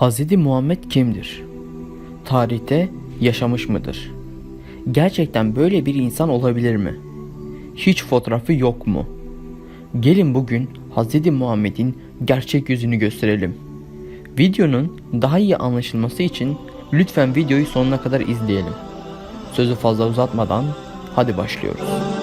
Hz. Muhammed kimdir? Tarihte yaşamış mıdır? Gerçekten böyle bir insan olabilir mi? Hiç fotoğrafı yok mu? Gelin bugün Hz. Muhammed'in gerçek yüzünü gösterelim. Videonun daha iyi anlaşılması için lütfen videoyu sonuna kadar izleyelim. Sözü fazla uzatmadan hadi başlıyoruz.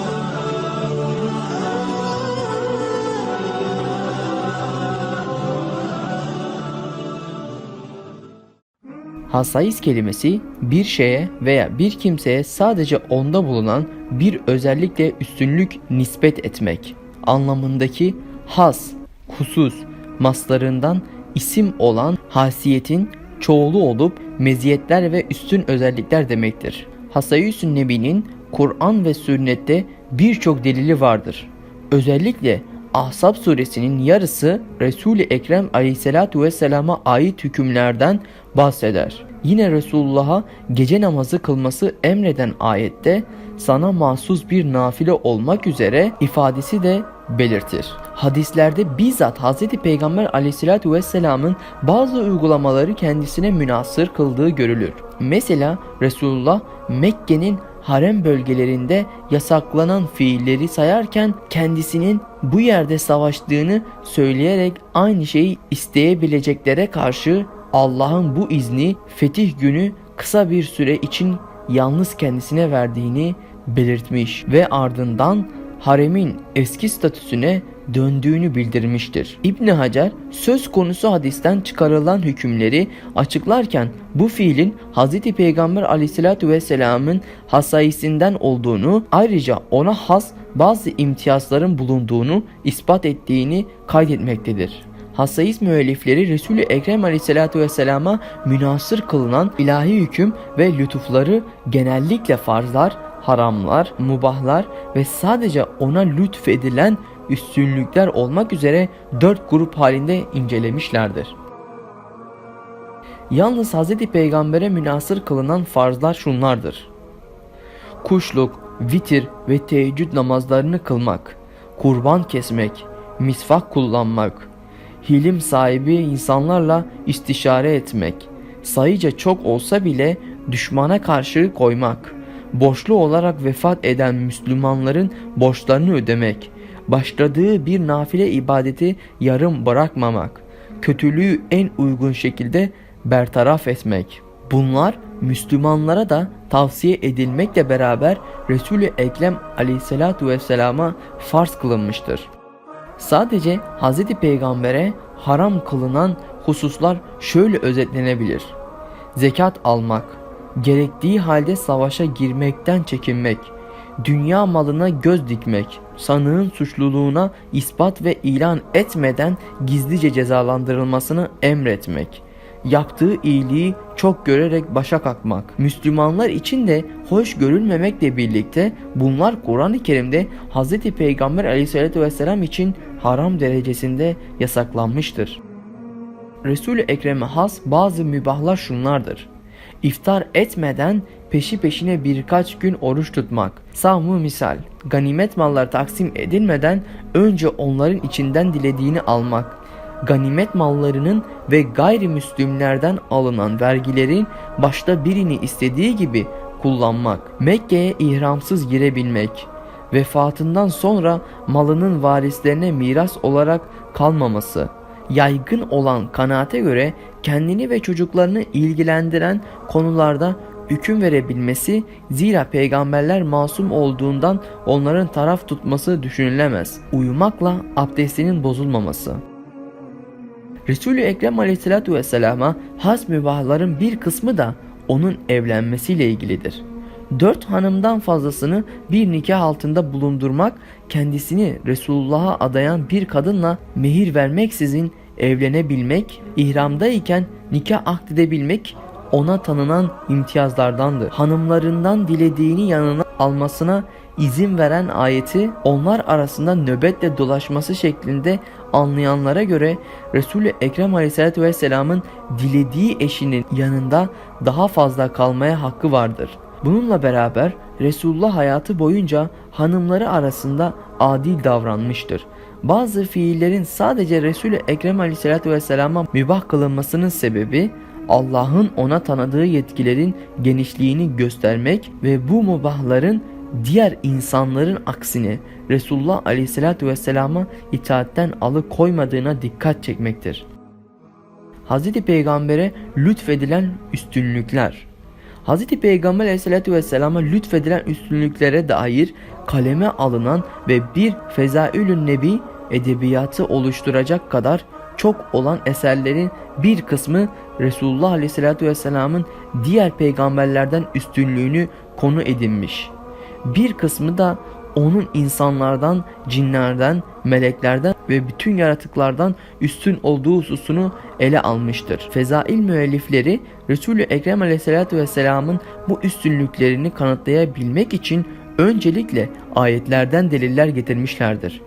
Hasais kelimesi bir şeye veya bir kimseye sadece onda bulunan bir özellikle üstünlük nispet etmek anlamındaki has, husus, maslarından isim olan hasiyetin çoğulu olup meziyetler ve üstün özellikler demektir. Hasayüsün Nebi'nin Kur'an ve sünnette birçok delili vardır. Özellikle Ahzab suresinin yarısı Resul-i Ekrem aleyhissalatu vesselama ait hükümlerden bahseder. Yine Resulullah'a gece namazı kılması emreden ayette sana mahsus bir nafile olmak üzere ifadesi de belirtir. Hadislerde bizzat Hz. Peygamber aleyhissalatu vesselamın bazı uygulamaları kendisine münasır kıldığı görülür. Mesela Resulullah Mekke'nin harem bölgelerinde yasaklanan fiilleri sayarken kendisinin bu yerde savaştığını söyleyerek aynı şeyi isteyebileceklere karşı Allah'ın bu izni fetih günü kısa bir süre için yalnız kendisine verdiğini belirtmiş ve ardından haremin eski statüsüne döndüğünü bildirmiştir. İbn Hacer söz konusu hadisten çıkarılan hükümleri açıklarken bu fiilin Hz. Peygamber aleyhissalatü vesselamın hasayisinden olduğunu ayrıca ona has bazı imtiyazların bulunduğunu ispat ettiğini kaydetmektedir. Hassais müellifleri Resul-i Ekrem aleyhissalatü vesselama münasır kılınan ilahi hüküm ve lütufları genellikle farzlar, haramlar, mubahlar ve sadece ona lütfedilen üstünlükler olmak üzere dört grup halinde incelemişlerdir. Yalnız Hz. Peygamber'e münasır kılınan farzlar şunlardır. Kuşluk, vitir ve teheccüd namazlarını kılmak, kurban kesmek, misvak kullanmak, hilim sahibi insanlarla istişare etmek, sayıca çok olsa bile düşmana karşı koymak, borçlu olarak vefat eden Müslümanların borçlarını ödemek, başladığı bir nafile ibadeti yarım bırakmamak, kötülüğü en uygun şekilde bertaraf etmek. Bunlar Müslümanlara da tavsiye edilmekle beraber Resul-i Ekrem aleyhissalatu vesselama farz kılınmıştır. Sadece Hz. Peygamber'e haram kılınan hususlar şöyle özetlenebilir. Zekat almak, gerektiği halde savaşa girmekten çekinmek, dünya malına göz dikmek, sanığın suçluluğuna ispat ve ilan etmeden gizlice cezalandırılmasını emretmek, yaptığı iyiliği çok görerek başa kalkmak. Müslümanlar için de hoş görülmemekle birlikte bunlar Kur'an-ı Kerim'de Hz. Peygamber aleyhissalatü vesselam için haram derecesinde yasaklanmıştır. Resul-i Ekrem'e has bazı mübahlar şunlardır. İftar etmeden peşi peşine birkaç gün oruç tutmak. Savmu misal, ganimet mallar taksim edilmeden önce onların içinden dilediğini almak. Ganimet mallarının ve gayrimüslimlerden alınan vergilerin başta birini istediği gibi kullanmak. Mekke'ye ihramsız girebilmek. Vefatından sonra malının varislerine miras olarak kalmaması yaygın olan kanaate göre kendini ve çocuklarını ilgilendiren konularda hüküm verebilmesi zira peygamberler masum olduğundan onların taraf tutması düşünülemez. Uyumakla abdestinin bozulmaması. Resulü Ekrem Aleyhisselatü Vesselam'a has mübahların bir kısmı da onun evlenmesiyle ilgilidir. Dört hanımdan fazlasını bir nikah altında bulundurmak, kendisini Resulullah'a adayan bir kadınla mehir vermeksizin evlenebilmek, ihramdayken nikah akdedebilmek ona tanınan imtiyazlardandır. Hanımlarından dilediğini yanına almasına izin veren ayeti onlar arasında nöbetle dolaşması şeklinde anlayanlara göre Resul-i Ekrem Aleyhisselatü Vesselam'ın dilediği eşinin yanında daha fazla kalmaya hakkı vardır. Bununla beraber Resulullah hayatı boyunca hanımları arasında adil davranmıştır. Bazı fiillerin sadece Resul-i Ekrem Aleyhisselatü Vesselam'a mübah kılınmasının sebebi Allah'ın ona tanıdığı yetkilerin genişliğini göstermek ve bu mubahların diğer insanların aksine Resulullah Aleyhisselatü Vesselam'a itaatten alıkoymadığına dikkat çekmektir. Hz. Peygamber'e lütfedilen üstünlükler Hz. Peygamber aleyhissalatü vesselama lütfedilen üstünlüklere dair kaleme alınan ve bir Fezaülün Nebi edebiyatı oluşturacak kadar çok olan eserlerin bir kısmı Resulullah aleyhissalatü vesselamın diğer peygamberlerden üstünlüğünü konu edinmiş. Bir kısmı da onun insanlardan, cinlerden, meleklerden ve bütün yaratıklardan üstün olduğu hususunu ele almıştır. Fezail müellifleri Resulü Ekrem Aleyhisselatü Vesselam'ın bu üstünlüklerini kanıtlayabilmek için öncelikle ayetlerden deliller getirmişlerdir.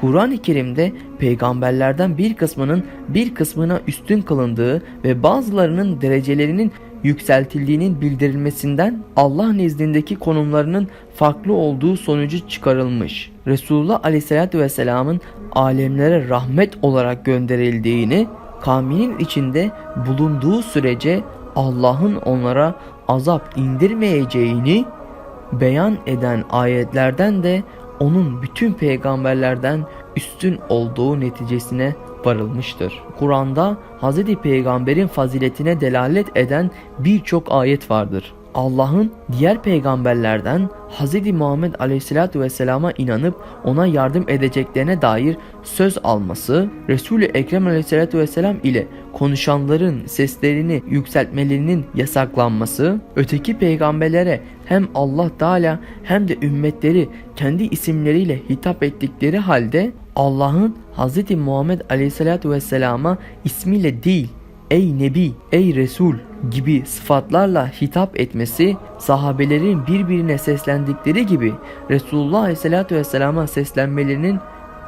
Kur'an-ı Kerim'de peygamberlerden bir kısmının bir kısmına üstün kılındığı ve bazılarının derecelerinin yükseltildiğinin bildirilmesinden Allah nezdindeki konumlarının farklı olduğu sonucu çıkarılmış. Resulullah Aleyhisselatü Vesselam'ın alemlere rahmet olarak gönderildiğini, kavminin içinde bulunduğu sürece Allah'ın onlara azap indirmeyeceğini beyan eden ayetlerden de onun bütün peygamberlerden üstün olduğu neticesine varılmıştır. Kur'an'da Hz. Peygamber'in faziletine delalet eden birçok ayet vardır. Allah'ın diğer peygamberlerden Hz. Muhammed Aleyhisselatü Vesselam'a inanıp ona yardım edeceklerine dair söz alması, Resul-i Ekrem Aleyhisselatü Vesselam ile konuşanların seslerini yükseltmelerinin yasaklanması, öteki peygamberlere hem Allah Teala hem de ümmetleri kendi isimleriyle hitap ettikleri halde Allah'ın Hz. Muhammed Aleyhisselatü Vesselam'a ismiyle değil ey Nebi, ey Resul gibi sıfatlarla hitap etmesi, sahabelerin birbirine seslendikleri gibi Resulullah Aleyhisselatü Vesselam'a seslenmelerinin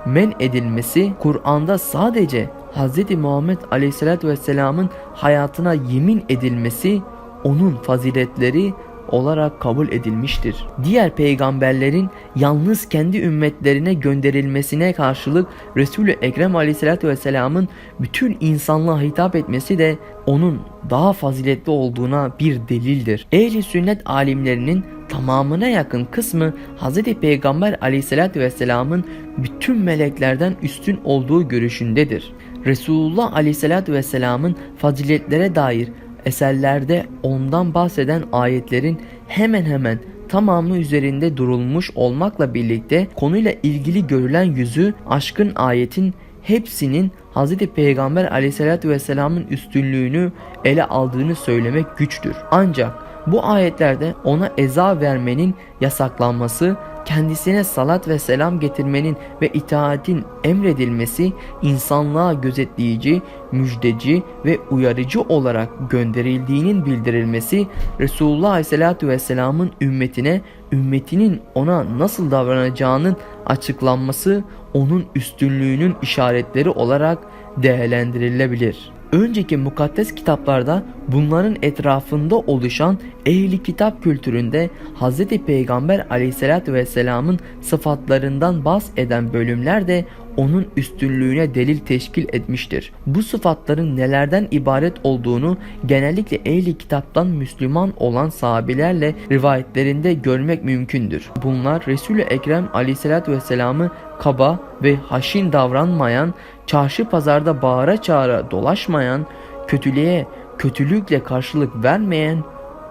men edilmesi, Kur'an'da sadece Hz. Muhammed Aleyhisselatü Vesselam'ın hayatına yemin edilmesi, onun faziletleri olarak kabul edilmiştir. Diğer peygamberlerin yalnız kendi ümmetlerine gönderilmesine karşılık Resulü Ekrem Aleyhisselatü Vesselam'ın bütün insanlığa hitap etmesi de onun daha faziletli olduğuna bir delildir. Ehli sünnet alimlerinin tamamına yakın kısmı Hz. Peygamber Aleyhisselatü Vesselam'ın bütün meleklerden üstün olduğu görüşündedir. Resulullah Aleyhisselatü Vesselam'ın faziletlere dair eserlerde ondan bahseden ayetlerin hemen hemen tamamı üzerinde durulmuş olmakla birlikte konuyla ilgili görülen yüzü aşkın ayetin hepsinin Hz. Peygamber aleyhissalatü vesselamın üstünlüğünü ele aldığını söylemek güçtür. Ancak bu ayetlerde ona eza vermenin yasaklanması kendisine salat ve selam getirmenin ve itaatin emredilmesi insanlığa gözetleyici, müjdeci ve uyarıcı olarak gönderildiğinin bildirilmesi Resulullah Aleyhisselatü Vesselam'ın ümmetine ümmetinin ona nasıl davranacağının açıklanması onun üstünlüğünün işaretleri olarak değerlendirilebilir. Önceki mukaddes kitaplarda bunların etrafında oluşan ehli kitap kültüründe Hz. Peygamber aleyhissalatü vesselamın sıfatlarından bahseden bölümler de onun üstünlüğüne delil teşkil etmiştir. Bu sıfatların nelerden ibaret olduğunu genellikle ehli kitaptan Müslüman olan sahabilerle rivayetlerinde görmek mümkündür. Bunlar Resul-i Ekrem aleyhissalatü vesselamı kaba ve haşin davranmayan, çarşı pazarda bağıra çağıra dolaşmayan, kötülüğe kötülükle karşılık vermeyen,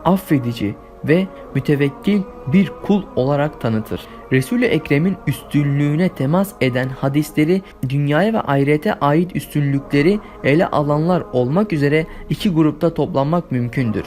affedici ve mütevekkil bir kul olarak tanıtır. Resul-i Ekrem'in üstünlüğüne temas eden hadisleri dünyaya ve ahirete ait üstünlükleri ele alanlar olmak üzere iki grupta toplanmak mümkündür.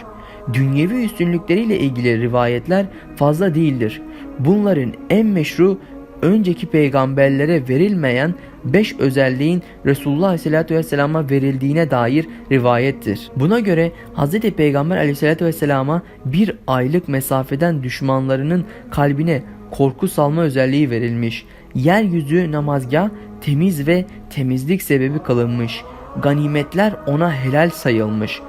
Dünyevi üstünlükleriyle ilgili rivayetler fazla değildir. Bunların en meşru önceki peygamberlere verilmeyen beş özelliğin Resulullah Aleyhisselatü Vesselam'a verildiğine dair rivayettir. Buna göre Hz. Peygamber Aleyhisselatü Vesselam'a bir aylık mesafeden düşmanlarının kalbine korku salma özelliği verilmiş. Yeryüzü namazgah temiz ve temizlik sebebi kılınmış. Ganimetler ona helal sayılmış.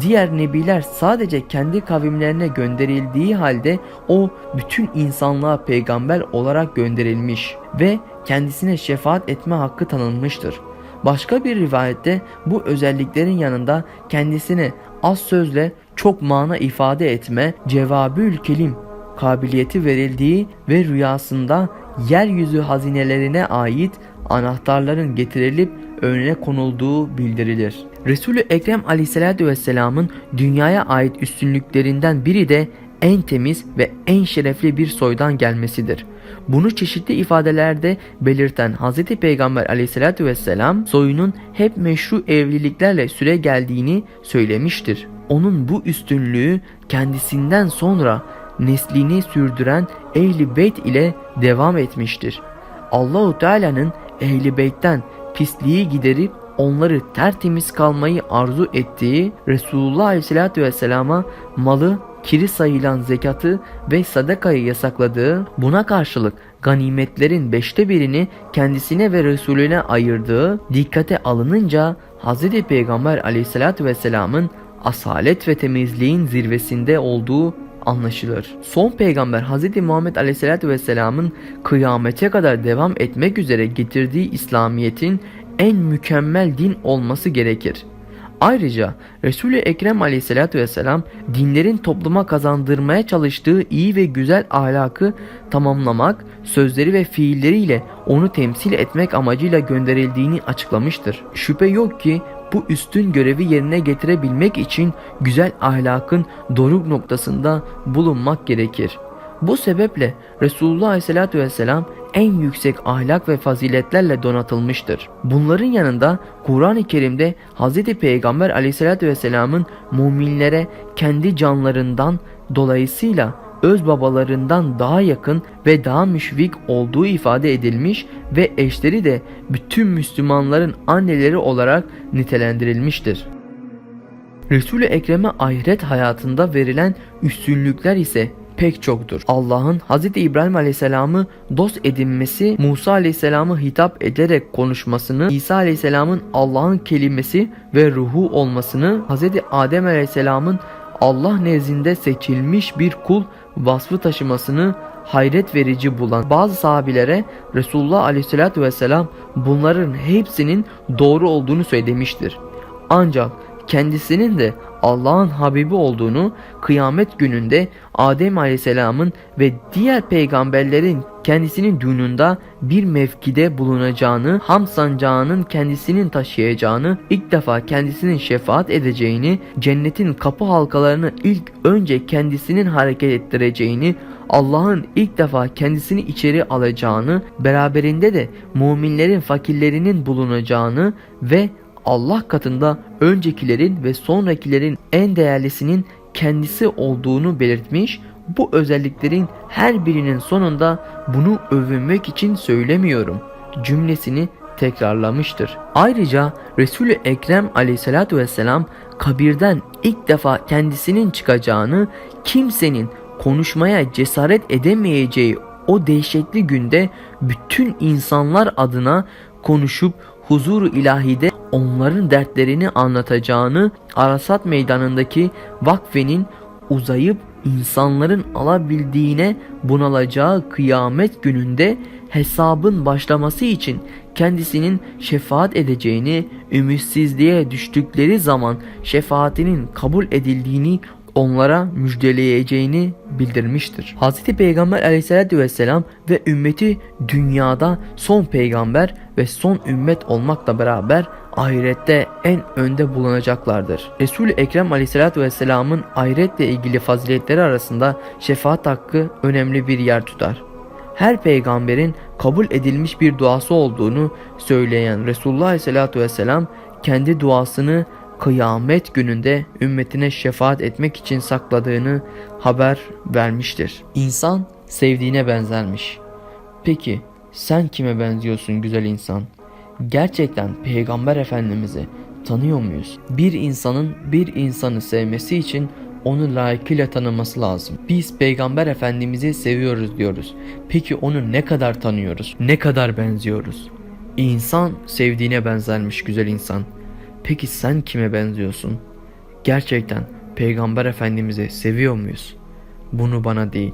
Diğer nebiler sadece kendi kavimlerine gönderildiği halde o bütün insanlığa peygamber olarak gönderilmiş. ve kendisine şefaat etme hakkı tanınmıştır. Başka bir rivayette bu özelliklerin yanında kendisine az sözle çok mana ifade etme, cevabül kelim kabiliyeti verildiği ve rüyasında yeryüzü hazinelerine ait anahtarların getirilip önüne konulduğu bildirilir. Resulü Ekrem Aleyhisselatü Vesselam'ın dünyaya ait üstünlüklerinden biri de en temiz ve en şerefli bir soydan gelmesidir. Bunu çeşitli ifadelerde belirten Hz. Peygamber aleyhissalatü vesselam soyunun hep meşru evliliklerle süre geldiğini söylemiştir. Onun bu üstünlüğü kendisinden sonra neslini sürdüren Ehli Beyt ile devam etmiştir. Allahu Teala'nın Ehli Beyt'ten pisliği giderip onları tertemiz kalmayı arzu ettiği Resulullah Aleyhisselatü Vesselam'a malı kiri sayılan zekatı ve sadakayı yasakladığı, buna karşılık ganimetlerin beşte birini kendisine ve Resulüne ayırdığı dikkate alınınca Hz. Peygamber aleyhissalatü vesselamın asalet ve temizliğin zirvesinde olduğu anlaşılır. Son peygamber Hz. Muhammed Aleyhisselatü Vesselam'ın kıyamete kadar devam etmek üzere getirdiği İslamiyet'in en mükemmel din olması gerekir. Ayrıca Resul-i Ekrem aleyhissalatü vesselam dinlerin topluma kazandırmaya çalıştığı iyi ve güzel ahlakı tamamlamak, sözleri ve fiilleriyle onu temsil etmek amacıyla gönderildiğini açıklamıştır. Şüphe yok ki bu üstün görevi yerine getirebilmek için güzel ahlakın doruk noktasında bulunmak gerekir. Bu sebeple Resulullah Aleyhisselatü Vesselam en yüksek ahlak ve faziletlerle donatılmıştır. Bunların yanında Kur'an-ı Kerim'de Hz. Peygamber Aleyhisselatü Vesselam'ın müminlere kendi canlarından dolayısıyla öz babalarından daha yakın ve daha müşfik olduğu ifade edilmiş ve eşleri de bütün Müslümanların anneleri olarak nitelendirilmiştir. Resul-i Ekrem'e ahiret hayatında verilen üstünlükler ise pek çoktur. Allah'ın Hz. İbrahim Aleyhisselam'ı dost edinmesi, Musa Aleyhisselam'ı hitap ederek konuşmasını, İsa Aleyhisselam'ın Allah'ın kelimesi ve ruhu olmasını, Hz. Adem Aleyhisselam'ın Allah nezdinde seçilmiş bir kul vasfı taşımasını hayret verici bulan bazı sahabilere Resulullah Aleyhisselatü Vesselam bunların hepsinin doğru olduğunu söylemiştir. Ancak kendisinin de Allah'ın Habibi olduğunu kıyamet gününde Adem Aleyhisselam'ın ve diğer peygamberlerin kendisinin düğününde bir mevkide bulunacağını, ham sancağının kendisinin taşıyacağını, ilk defa kendisinin şefaat edeceğini, cennetin kapı halkalarını ilk önce kendisinin hareket ettireceğini, Allah'ın ilk defa kendisini içeri alacağını, beraberinde de müminlerin fakirlerinin bulunacağını ve Allah katında öncekilerin ve sonrakilerin en değerlisinin kendisi olduğunu belirtmiş. Bu özelliklerin her birinin sonunda bunu övünmek için söylemiyorum cümlesini tekrarlamıştır. Ayrıca Resul-i Ekrem aleyhissalatü vesselam kabirden ilk defa kendisinin çıkacağını kimsenin konuşmaya cesaret edemeyeceği o dehşetli günde bütün insanlar adına konuşup huzur ilahide onların dertlerini anlatacağını Arasat meydanındaki vakfenin uzayıp insanların alabildiğine bunalacağı kıyamet gününde hesabın başlaması için kendisinin şefaat edeceğini, ümitsizliğe düştükleri zaman şefaatinin kabul edildiğini onlara müjdeleyeceğini bildirmiştir. Hz. Peygamber aleyhissalatü vesselam ve ümmeti dünyada son peygamber ve son ümmet olmakla beraber ahirette en önde bulunacaklardır. Resul-i Ekrem aleyhissalatü vesselamın ahiretle ilgili faziletleri arasında şefaat hakkı önemli bir yer tutar. Her peygamberin kabul edilmiş bir duası olduğunu söyleyen Resulullah aleyhissalatü vesselam kendi duasını kıyamet gününde ümmetine şefaat etmek için sakladığını haber vermiştir. İnsan sevdiğine benzermiş. Peki sen kime benziyorsun güzel insan? Gerçekten Peygamber Efendimiz'i tanıyor muyuz? Bir insanın bir insanı sevmesi için onu layıkıyla tanıması lazım. Biz Peygamber Efendimiz'i seviyoruz diyoruz. Peki onu ne kadar tanıyoruz? Ne kadar benziyoruz? İnsan sevdiğine benzermiş güzel insan. Peki sen kime benziyorsun? Gerçekten Peygamber Efendimiz'i seviyor muyuz? Bunu bana değil,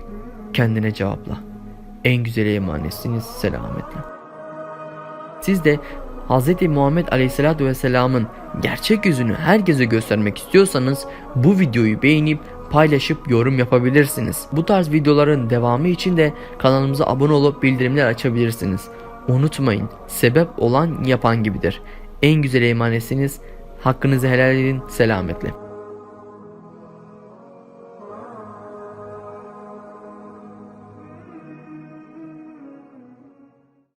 kendine cevapla. En güzel emanetsiniz selametle. Siz de Hz. Muhammed Aleyhisselatü Vesselam'ın gerçek yüzünü herkese göstermek istiyorsanız bu videoyu beğenip paylaşıp yorum yapabilirsiniz. Bu tarz videoların devamı için de kanalımıza abone olup bildirimler açabilirsiniz. Unutmayın sebep olan yapan gibidir. En güzel emanetsiniz. Hakkınızı helal edin selametle.